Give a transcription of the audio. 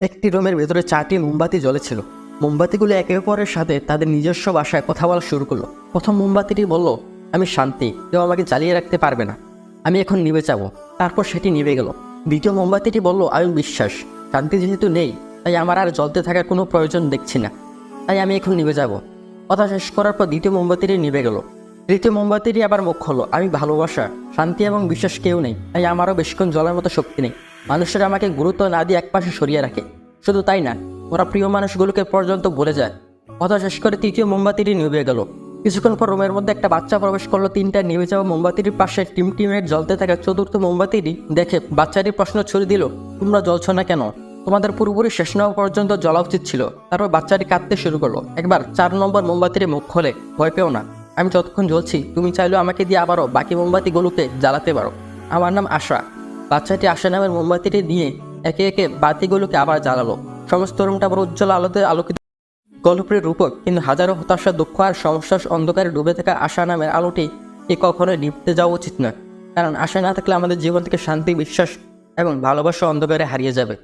একটি রুমের ভেতরে চারটি মোমবাতি জ্বলেছিল। মোমবাতিগুলো একে অপরের সাথে তাদের নিজস্ব ভাষায় কথা বলা শুরু করল। প্রথম মোমবাতিটি বলল, আমি শান্তি, কেউ আমাকে জ্বালিয়ে রাখতে পারবে না। আমি এখন নিভে যাব। তারপর সেটি নিভে গেল। দ্বিতীয় মোমবাতিটি বলল, আমি বিশ্বাস, শান্তি যেহেতু নেই, তাই আমার আর জ্বলতে থাকার কোনো প্রয়োজন দেখছি না। তাই আমি এখন নিভে যাব। কথা শেষ করার পর দ্বিতীয় মোমবাতিটি নিভে গেল। তৃতীয় মোমবাতিটি আবার মুখ হলো আমি ভালোবাসা, শান্তি এবং বিশ্বাস কেউ নেই, তাই আমারও বেশিক্ষণ জ্বলার মতো শক্তি নেই। মানুষেরা আমাকে গুরুত্ব না দিয়ে একপাশে সরিয়ে রাখে। শুধু তাই না, ওরা প্রিয় মানুষগুলোকে পর্যন্ত বলে যায়। কথা শেষ করে তৃতীয় মোমবাতিটি নিভে গেল। কিছুক্ষণ পর রুমের মধ্যে একটা বাচ্চা প্রবেশ করল, তিনটা নিভে যাওয়া মোমবাতিটির পাশে টিম টিমের জ্বলতে থাকা চতুর্থ মোমবাতিটি দেখে বাচ্চাটি প্রশ্ন ছুড়ে দিল, তোমরা জ্বলছো না কেন? তোমাদের পুরোপুরি শেষ নেওয়া পর্যন্ত জ্বলা উচিত ছিল। তারপর বাচ্চাটি কাঁদতে শুরু করল। একবার চার নম্বর মোমবাতির মুখ খোলে, ভয় পেও না, আমি যতক্ষণ জ্বলছি, তুমি চাইলেও আমাকে দিয়ে আবারও বাকি মোমবাতিগুলোকে জ্বালাতে পারো। আমার নাম আশা বাচ্চাটি আশা নামের মোমবাতিটি নিয়ে একে একে বাতিগুলোকে আবার জ্বালালো। সমস্ত রুমটা আবার উজ্জ্বল আলোতে আলোকিত। গল্পের রূপক কিন্তু হাজারো হতাশা, দুঃখ আর সমস্যার অন্ধকারে ডুবে থাকা আশা নামের আলোটি এ কখনোই নিভতে যাওয়া উচিত নয়। কারণ আশা না থাকলে আমাদের জীবন থেকে শান্তি, বিশ্বাস এবং ভালোবাসা অন্ধকারে হারিয়ে যাবে।